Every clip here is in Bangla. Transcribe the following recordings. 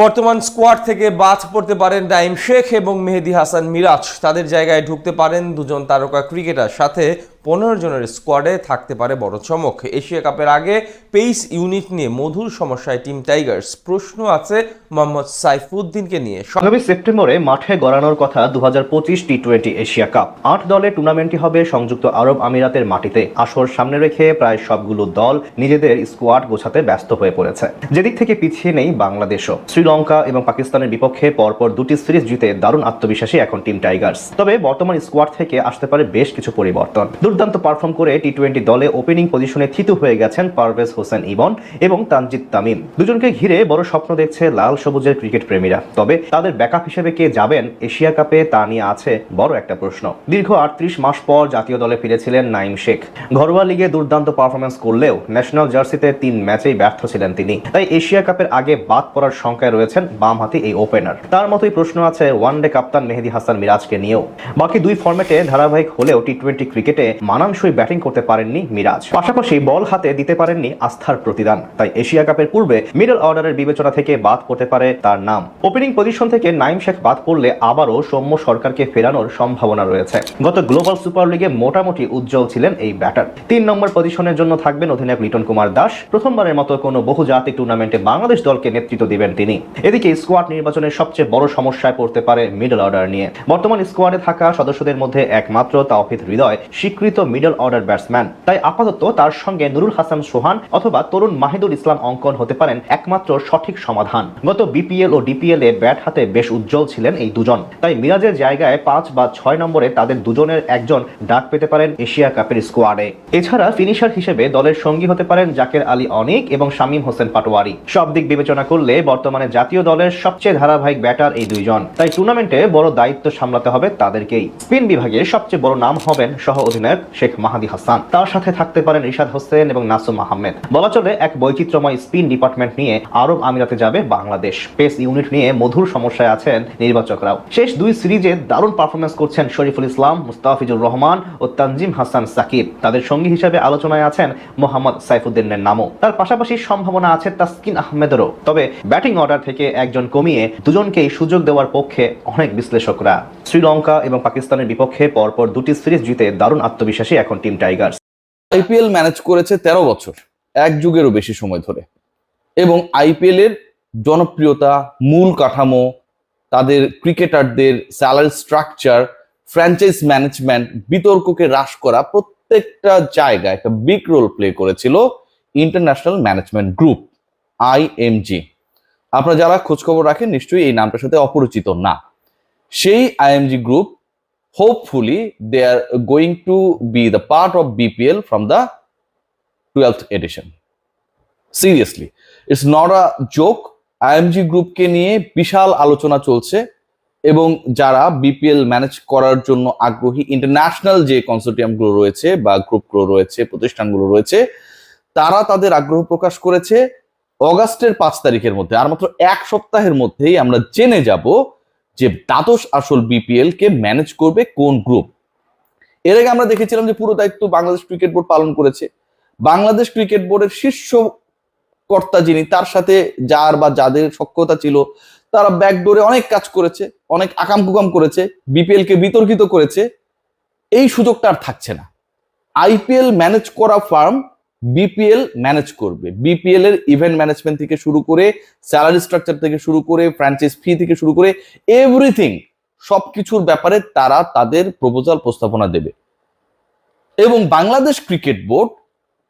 বর্তমান স্কোয়াড থেকে বাদ পড়তে পারেন ডাইম শেখ এবং মেহেদি হাসান মিরাজ। তাদের জায়গায় ঢুকতে পারেন দুজন তারকা ক্রিকেটার। সাথে পনেরো জনের স্কোয়াডে থাকতে পারে বড় চমক। এশিয়া কাপের আগে পেইস ইউনিট নিয়ে মধুর সমস্যায় টিম টাইগার্স। প্রশ্ন আছে মোহাম্মদ সাইফুদ্দিনকে নিয়ে। আগামী সেপ্টেম্বরে মাঠে গড়ানোর কথা দু টি টোয়েন্টি এশিয়া কাপ। আট দলের টুর্নামেন্টটি হবে সংযুক্ত আরব আমিরাতের মাটিতে। আসর সামনে রেখে প্রায় সবগুলো দল নিজেদের স্কোয়াড গোছাতে ব্যস্ত হয়ে পড়েছে। যেদিক থেকে পিছিয়ে নেই বাংলাদেশও। শ্রীলঙ্কা এবং পাকিস্তানের বিপক্ষে পরপর দুটি সিরিজ জিতে দারুণ আত্মবিশ্বাসী এখন টিম টাইগার্স। তবে বর্তমান স্কোয়াড থেকে আসতে পারে বেশ কিছু পরিবর্তন। দুর্দান্ত পারফর্ম করে টি টোয়েন্টি দলে ওপেনিং পজিশনে থিতু হয়ে গেছেন পারভেজ হোসেন ইবন এবং তানজিদ তামিম। দুজনকে ঘিরে বড় স্বপ্ন দেখছে লাল সবুজের ক্রিকেট প্রেমীরা। তবে তাদের ব্যাকআপ হিসেবে কে যাবেন এশিয়া কাপে তা নিয়ে আছে বড় একটা প্রশ্ন। দীর্ঘ আটত্রিশ মাস পর জাতীয় দলে ফিরেছিলেন নাইম শেখ। ঘরোয়া লিগে দুর্দান্ত পারফরমেন্স করলেও ন্যাশনাল জার্সিতে তিন ম্যাচেই ব্যর্থ ছিলেন তিনি। তাই এশিয়া কাপের আগে বাদ পড়ার সংখ্যায় রয়েছেন বামহাতি এই ওপেনার তার মতোই প্রশ্ন আছে ওয়ানডে কাপ্তান মেহেদি হাসান মিরাজকে নিয়েও। বাকি দুই ফর্মেটে ধারাবাহিক হলেও টি টোয়েন্টি ক্রিকেটে মানানসই ব্যাটিং করতে পারেননি মিরাজ। পাশাপাশি বল হাতে দিতে পারেননি আস্থার প্রতিদান। তাই এশিয়া কাপের পূর্বে মিডল অর্ডারের বিবেচনা থেকে বাদ পড়তে পারে তার নাম। ওপেনিং পজিশন থেকে নাইম শেখ বাদ পড়লে আবারও সৌম্য সরকারকে ফেরানোর সম্ভাবনা রয়েছে। গত গ্লোবাল সুপার লিগে মোটামুটি উজ্জ্বল ছিলেন এই ব্যাটার তিন নম্বর পজিশনের জন্য থাকবেন অধিনায়ক লিটন কুমার দাস। প্রথমবারের মতো কোনো বহুজাতিক টুর্নামেন্টে বাংলাদেশ দলকে নেতৃত্ব দিবেন তিনি। এদিকে স্কোয়াড নির্বাচনের সবচেয়ে বড় সমস্যায় পড়তে পারে মিডল অর্ডার নিয়ে। বর্তমান স্কোয়াডে থাকা সদস্যদের মধ্যে একমাত্র তাওহিদ হৃদয় স্বীকৃত মিডল অর্ডার ব্যাটসম্যান তাই আপাতত তার সঙ্গে নুরুল হাসান সোহান অথবা তরুণ মাহিদুল ইসলাম অঙ্কন হতে পারেন একমাত্র সঠিক সমাধান। গত বিপিএল ও ডিপিএল এ ব্যাট হাতে বেশ উজ্জ্বল ছিলেন এই দুজন। তাই মিরাজের জায়গায় পাঁচ বা ছয় নম্বরে তাদের দুজনের একজন ডাক পেতে পারেন এশিয়া কাপের স্কোয়াডে এছাড়া ফিনিশার হিসেবে দলের সঙ্গী হতে পারেন জাকের আলী অনিক এবং শামীম হোসেন পাটোয়ারি। সব দিক বিবেচনা করলে বর্তমানে জাতীয় দলের সবচেয়ে ধারাবাহিক ব্যাটার এই দুইজন। তাই টুর্নামেন্টে বড় দায়িত্ব সামলাতে হবে তাদেরকেই। স্পিন বিভাগে সবচেয়ে বড় নাম হবেন সহ অধিনায়ক শেখ মাহাদি হাসান। তার সাথে থাকতে পারেন রিশাদ হোসেন এবং নাসুম আহমেদ। বলা চলে, এক বৈচিত্র্যময় স্পিন ডিপার্টমেন্ট নিয়ে আরব আমিরাতে যাবে বাংলাদেশ। পেস ইউনিট নিয়ে মধুর সমস্যায় আছেন নির্বাচকরাও। শেষ দুই সিরিজে দারুণ পারফরমেন্স করছেন শরীফুল ইসলাম, মুস্তাফিজুর রহমান ও তানজিম হাসান সাকিব। তাদের সঙ্গী হিসেবে আলোচনায় আছেন মোহাম্মদ সাইফুদ্দিনের নামও। তার পাশাপাশি সম্ভাবনা আছে তাসকিন আহমেদেরও। তবে ব্যাটিং অর্ডার থেকে একজন কমিয়ে দুজনকেই সুযোগ দেওয়ার পক্ষে অনেক বিশ্লেষকরা। শ্রীলঙ্কা এবং পাকিস্তানের বিপক্ষে পরপর দুটি সিরিজ জিতে দারুণ আত্মবিশ্বাসী এখন টিম টাইগার্স। আইপিএল ম্যানেজ করেছে তেরো বছর, এক যুগেরও বেশি সময় ধরে। এবং আইপিএল এর জনপ্রিয়তা, মূল কাঠামো, তাদের ক্রিকেটারদের স্যালারি স্ট্রাকচার ফ্র্যাঞ্চাইজ ম্যানেজমেন্ট বিতর্ককে হ্রাস করা প্রত্যেকটা জায়গায় একটা বিগ রোল প্লে করেছিল ইন্টারন্যাশনাল ম্যানেজমেন্ট গ্রুপ আইএমজি আপনারা যারা খোঁজখবর রাখেন নিশ্চয়ই এই নামটার সাথে অপরিচিত না। সেই IMG group hopefully they are going to be the part of BPL from the 12th edition. Seriously, it's not a joke. IMG গ্রুপকে নিয়ে বিশাল আলোচনা চলছে এবং যারা বিপিএল ম্যানেজ করার জন্য আগ্রহী ইন্টারন্যাশনাল যে কনসোর্টিয়ামগুলো রয়েছে বা গ্রুপগুলো রয়েছে প্রতিষ্ঠানগুলো রয়েছে তারা তাদের আগ্রহ প্রকাশ করেছে অগাস্টের পাঁচ তারিখের মধ্যে আর মাত্র এক সপ্তাহের মধ্যেই আমরা জেনে যাব যে দ্বাদশ আসল বিপিএল কে ম্যানেজ করবে কোন গ্রুপ এর আগে আমরা দেখেছিলাম যে পুরো দায়িত্ব বাংলাদেশ ক্রিকেট বোর্ড পালন করেছে। বাংলাদেশ ক্রিকেট বোর্ডের শীর্ষ কর্তা যিনি, তার সাথে যার বা যাদের সক্ষতা ছিল, তারা ব্যাকডোরে অনেক কাজ করেছে, অনেক আকাম কুকাম করেছে বিপিএল কে বিতর্কিত করেছে। এই সুযোগটা আর থাকছে না। আইপিএল ম্যানেজ করা ফার্ম বিপিএল ম্যানেজ করবে। বিপিএল এর ইভেন্ট ম্যানেজমেন্ট থেকে শুরু করে স্যালারি স্ট্রাকচার থেকে শুরু করে ফ্র্যাঞ্চাইজ ফি থেকে শুরু করে এভরিথিং সবকিছুর ব্যাপারে তারা তাদের প্রপোজাল প্রস্তাবনা দেবে। এবং বাংলাদেশ ক্রিকেট বোর্ড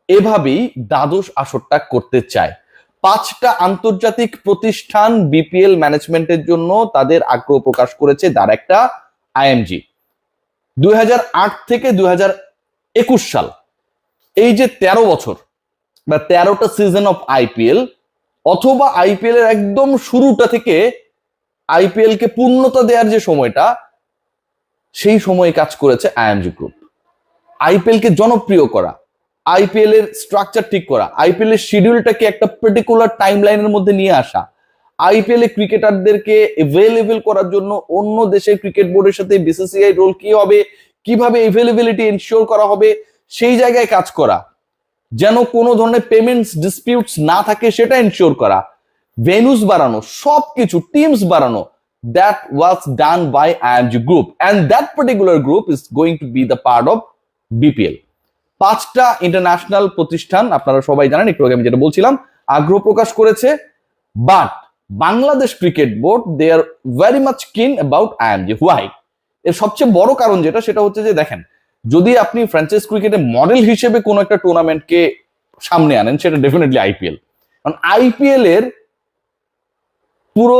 এভাবেই দ্বাদশ আসরটা করতে চায়। পাঁচটা আন্তর্জাতিক প্রতিষ্ঠান বিপিএল ম্যানেজমেন্টের জন্য তাদের আগ্রহ প্রকাশ করেছে তার একটা আইএমজি দুই হাজার আট থেকে দুই হাজার একুশ সাল এই যে তেরো বছর বা তেরোটা সিজন অফ আইপিএল অথবা আইপিএল এর একদম শুরুটা থেকে আইপিএল কে পূর্ণতা দেওয়ার যে সময়টা, সেই সময়ে কাজ করেছে আইএমজি গ্রুপ আইপিএল কে জনপ্রিয় করা আইপিএল এর স্ট্রাকচার ঠিক করা আইপিএল এর শিডিউলটাকে একটা পার্টিকুলার টাইম লাইনের মধ্যে নিয়ে আসা আইপিএল এ ক্রিকেটারদেরকে এভেলেবেল করার জন্য অন্য দেশের ক্রিকেট বোর্ডের সাথে বিসিসিআই রোল কি হবে, কীভাবে এভেলেবিলিটি এনশিওর করা হবে সেই জায়গায় কাজ করা। যেন কোনো ধরনের পেমেন্টস ডিসপিউটস না থাকে, সেটা এনশিওর করা। ভেনুস বাড়ানো, সবকিছু টিমস বাড়ানো that was done by IMG group and that particular group is going to be the part of BPL পাঁচটা ইন্টারন্যাশনাল প্রতিষ্ঠান, আপনারা সবাই জানেন, একটু আগে আমি যেটা বলছিলাম, আগ্রহ প্রকাশ করেছে। But Bangladesh cricket board they are very much keen about IMG why এর সবচেয়ে বড় কারণ যেটা, সেটা হচ্ছে যে দেখেন যদি আপনি ফ্র্যাঞ্চাইজ ক্রিকেটের মডেল হিসেবে কোনো একটা টুর্নামেন্টকে সামনে আনেন, সেটা ডেফিনেটলি আইপিএল কারণ আইপিএল এর পুরো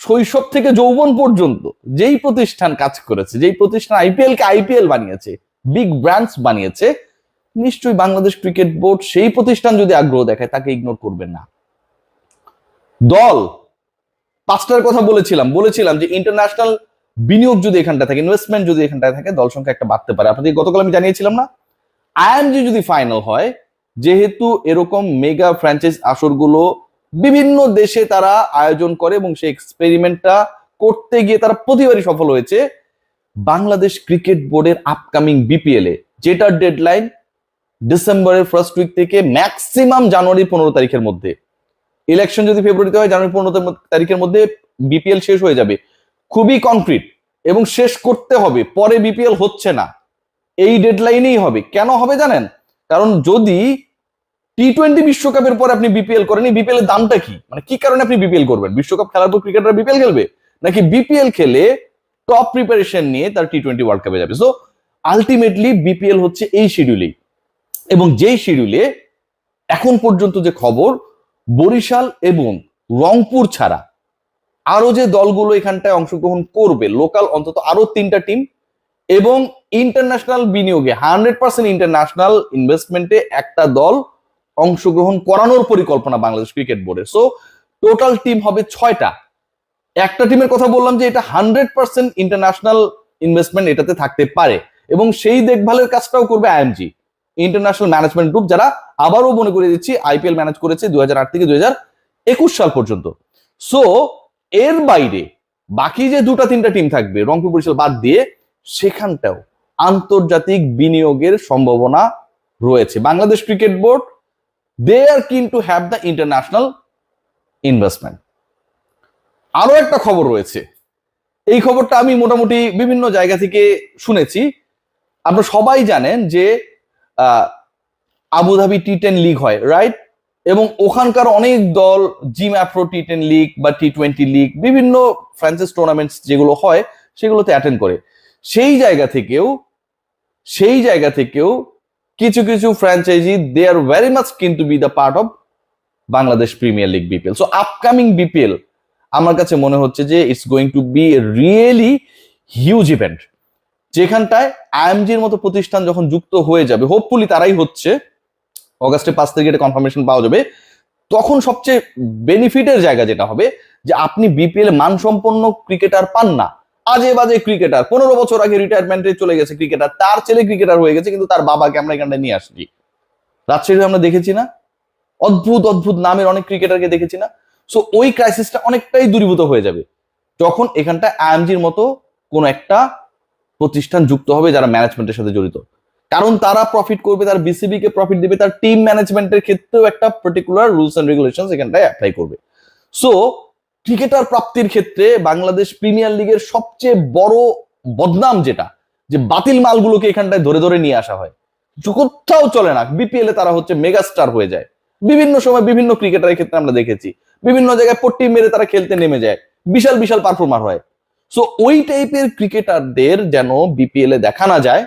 শৈশব থেকে যৌবন পর্যন্ত যেই প্রতিষ্ঠান কাজ করেছে, যেই প্রতিষ্ঠান আইপিএল কে আইপিএল বানিয়েছে বিগ ব্র্যান্ডস বানিয়েছে, নিশ্চয়ই বাংলাদেশ ক্রিকেট বোর্ড সেই প্রতিষ্ঠান যদি আগ্রহ দেখায়, তাকে ইগনোর করবেন না। দল, পাঁচটার কথা বলেছিলাম বলেছিলাম যে ইন্টারন্যাশনাল বিনিয়োগ যদি এখানটা থাকে ইনভেস্টমেন্ট যদি এখানটায় থাকে, দল সংখ্যা একটা বাড়তে পারে। আপনাদের গতকাল আমি জানিয়েছিলাম না? আইএমজি যদি ফাইনাল হয়, যেহেতু এরকম মেগা ফ্র্যাঞ্চাইজ আসরগুলো বিভিন্ন দেশে তারা আয়োজন করে এবং সেই এক্সপেরিমেন্টটা করতে গিয়ে তারা প্রতিবারই সফল হয়েছে, বাংলাদেশ ক্রিকেট বোর্ডের আপকামিং বিপিএল এ, যেটার ডেডলাইন ডিসেম্বরের ফার্স্ট উইক থেকে ম্যাক্সিমাম জানুয়ারি পনেরো তারিখের মধ্যে। ইলেকশন যদি ফেব্রুয়ারিতে হয় জানুয়ারি পনেরো তারিখের মধ্যে বিপিএল শেষ হয়ে যাবে। খুবই কনক্রিট এবং শেষ করতে হবে, পরে বিপিএল হচ্ছে না। এই ডেডলাইনেই হবে। কেন হবে জানেন? কারণ যদি টি টোয়েন্টি বিশ্বকাপের পর আপনি বিপিএল করেন বিপিএল এর দামটা কি? মানে কি কারণে আপনি বিপিএল করবেন? বিশ্বকাপ খেলার পর ক্রিকেটার বিপিএল খেলবে? নাকি বিপিএল খেলে টপ প্রিপারেশন নিয়ে তার টি টোয়েন্টি ওয়ার্ল্ড কাপে যাবে? সো আলটিমেটলি বিপিএল হচ্ছে এই শিডিউলেই এবং যেই শিডিউলে এখন পর্যন্ত যে খবর, বরিশাল এবং রংপুর ছাড়া আরও যে দলগুলো এখানটায় অংশগ্রহণ করবে লোকাল অন্তত আরও তিনটা টিম এবং ইন্টারন্যাশনাল বিনিয়োগে হান্ড্রেড পার্সেন্ট ইন্টারন্যাশনাল ইনভেস্টমেন্টে একটা দল অংশগ্রহণ করানোর পরিকল্পনা বাংলাদেশ ক্রিকেট বোর্ডের সো টোটাল টিম হবে ছয়টা। একটা টিমের কথা বললাম যে এটা হান্ড্রেড পার্সেন্ট ইন্টারন্যাশনাল ইনভেস্টমেন্ট এটাতে থাকতে পারে এবং সেই দেখভালের কাজটাও করবে আইএমজি ইন্টারন্যাশনাল ম্যানেজমেন্ট গ্রুপ যারা আবারও মনে করে দিচ্ছি আইপিএল ম্যানেজ করেছে দুই হাজার আট থেকে দুই হাজার একুশ সাল পর্যন্ত। সো এর বাইরে বাকি যে দুটা, তিনটা টিম থাকবে, রংপুর বরিশাল বাদ দিয়ে সেখানটাও আন্তর্জাতিক বিনিয়োগের সম্ভাবনা রয়েছে। Bangladesh cricket board they are keen to have the international investment আরও একটা খবর রয়েছে। এই খবরটা আমি মোটামুটি বিভিন্ন জায়গা থেকে শুনেছি। আপনারা সবাই জানেন যে Abu Dhabi T ten league হয় রাইট এবং ওখানকার অনেক দল Zim Afro T ten league বা টি টোয়েন্টি লিগ বিভিন্ন ফ্রান্সাইজ টুর্নামেন্টস যেগুলো হয়, সেগুলোতে অ্যাটেন্ড করে। সেই জায়গা থেকেও, সেই জায়গা থেকেও কিছু কিছু franchise they are very much কিন্তু be the part of Bangladesh premier league BPL so upcoming BPL আমার কাছে মনে হচ্ছে যে it's going to be really huge event যেখানটায় আইএমজির মতো প্রতিষ্ঠান যখন যুক্ত হয়ে যাবে হোপফুলি তারাই হচ্ছে অগাস্টে পাঁচ তারিখে এটা কনফার্মেশন পাওয়া যাবে। তখন সবচেয়ে বেনিফিটের জায়গা যেটা হবে, যে আপনি বিপিএল মানসম্পন্ন ক্রিকেটার পান না। আজে বাজে ক্রিকেটার পনেরো বছর আগে রিটায়ারমেন্টে চলে গেছে ক্রিকেটার তার ছেলে ক্রিকেটার হয়ে গেছে, কিন্তু তার বাবাকে আমরা এখানটায় নিয়ে আসছি। রাজশাহী আমরা দেখেছি না? অদ্ভুত অদ্ভুত নামের অনেক ক্রিকেটারকে দেখেছি না? সো ওই ক্রাইসিসটা অনেকটাই দূরীভূত হয়ে যাবে। যখন এখানটা আইএমজির মতো কোন একটা প্রতিষ্ঠান যুক্ত হবে যারা ম্যানেজমেন্টের সাথে জড়িত। কারণ তারা প্রফিট করবে, তার বিসিবি কে প্রফিট দিবে, তার টিম ম্যানেজমেন্টের ক্ষেত্রেও একটা পার্টিকুলার রুলস এন্ড রেগুলেশন এখানটায় অ্যাপ্লাই করবে। সো ক্রিকেটার প্রাপ্তির ক্ষেত্রে বাংলাদেশ প্রিমিয়ার লিগের সবচেয়ে বড় বদনাম যেটা, যে বাতিল মালগুলোকে এখানটায় ধরে ধরে নিয়ে আসা হয়। কোথাও চলে না বিপিএল এ তারা হচ্ছে মেগাস্টার হয়ে যায়। বিভিন্ন সময় বিভিন্ন ক্রিকেটারের ক্ষেত্রে আমরা দেখেছি, বিভিন্ন জায়গায় পট্টি মেরে তারা খেলতে নেমে যায়, বিশাল বিশাল পারফর্মার হয়। সো ওই টাইপের ক্রিকেটারদের যেন বিপিএল এ দেখা না যায়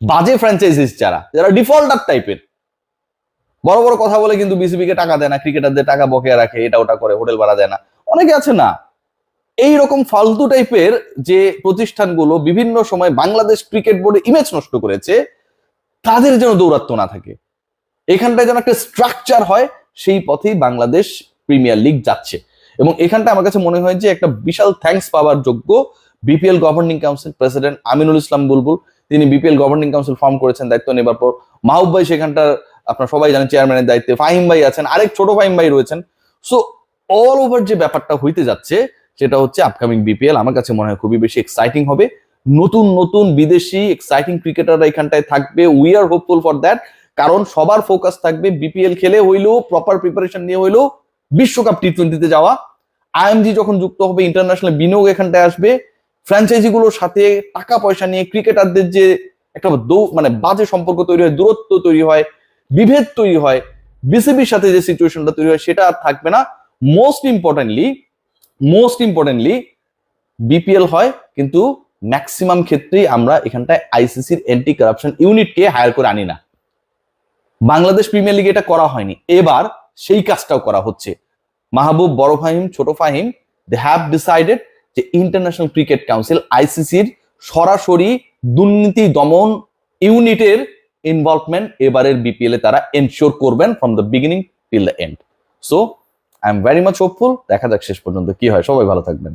বাজে ফ্র্যাঞ্চাইজিস যারা যারা ডিফল্টার টাইপের বড় বড় কথা বলে কিন্তু বিসিবি কে টাকা দেয় না ক্রিকেটারদের টাকা বকেয়া রাখে, এটা ওটা করে, হোটেল ভাড়া দেয় না। অনেকে আছে না এই রকম ফালতু টাইপের যে প্রতিষ্ঠানগুলো বিভিন্ন সময় বাংলাদেশ ক্রিকেট বোর্ডে ইমেজ নষ্ট করেছে, তাদের যেন দৌরাত্ম না থাকে। এখানটায় যেন একটা স্ট্রাকচার হয়, সেই পথেই বাংলাদেশ প্রিমিয়ার লিগ যাচ্ছে। এবং এখানটা আমার কাছে মনে হয় যে একটা বিশাল থ্যাঙ্কস পাওয়ার যোগ্য BPL governing council president Aminul Islam Bulbul তিনি বিপিএল গভর্নিং কাউন্সিল ফর্ম করেছেন, দায়িত্ব নেবার পর। মাহবুব ভাই সেখানটার, আপনার সবাই জানেন চেয়ারম্যানের দায়িত্বে ফাহিম ভাই আছেন, আরেক ছোট ফাহিম ভাই রয়েছেন। সো অল ওভার যে ব্যাপারটা হইতে যাচ্ছে, সেটা হচ্ছে আপকামিং বিপিএল আমার কাছে মনে হয় খুবই বেশি এক্সাইটিং হবে। নতুন নতুন বিদেশি এক্সাইটিং ক্রিকেটাররা এখানটায় থাকবে। We are hopeful for that কারণ সবার ফোকাস থাকবে বিপিএল খেলে হইলেও প্রপার প্রিপারেশন নিয়ে হইলেও বিশ্বকাপ টি টোয়েন্টিতে যাওয়া। আইএমজি যখন যুক্ত হবে ইন্টারন্যাশনাল বিনিয়োগ এখানটায় আসবে। ফ্র্যাঞ্চাইজিগুলোর সাথে টাকা পয়সা নিয়ে ক্রিকেটারদের যে একটা মানে বাজে সম্পর্ক তৈরি হয়, দূরত্ব তৈরি হয়, বিভেদ তৈরি হয়, বিসিবির সাথে যে সিচুয়েশনটা তৈরি হয়, সেটা আর থাকবে না। Most importantly most importantly BPL হয়, কিন্তু ম্যাক্সিমাম ক্ষেত্রেই আমরা এখানটায় আইসিসির অ্যান্টি কারাপশন ইউনিটকে হায়ার করে আনি না। বাংলাদেশ প্রিমিয়ার লিগে এটা করা হয়নি। এবার সেই কাজটাও করা হচ্ছে। মাহবুব বড় ফাহিম, ছোট ফাহিম দে হ্যাভ ডিসাইডেড যে ইন্টারন্যাশনাল ক্রিকেট কাউন্সিল আইসিসির সরাসরি দুর্নীতি দমন ইউনিটের ইনভলভমেন্ট এবারের বিপিএল এ তারা এনশিওর করবেন from the beginning till the end so I am very much hopeful দেখা যাক শেষ পর্যন্ত কি হয়। সবাই ভালো থাকবেন।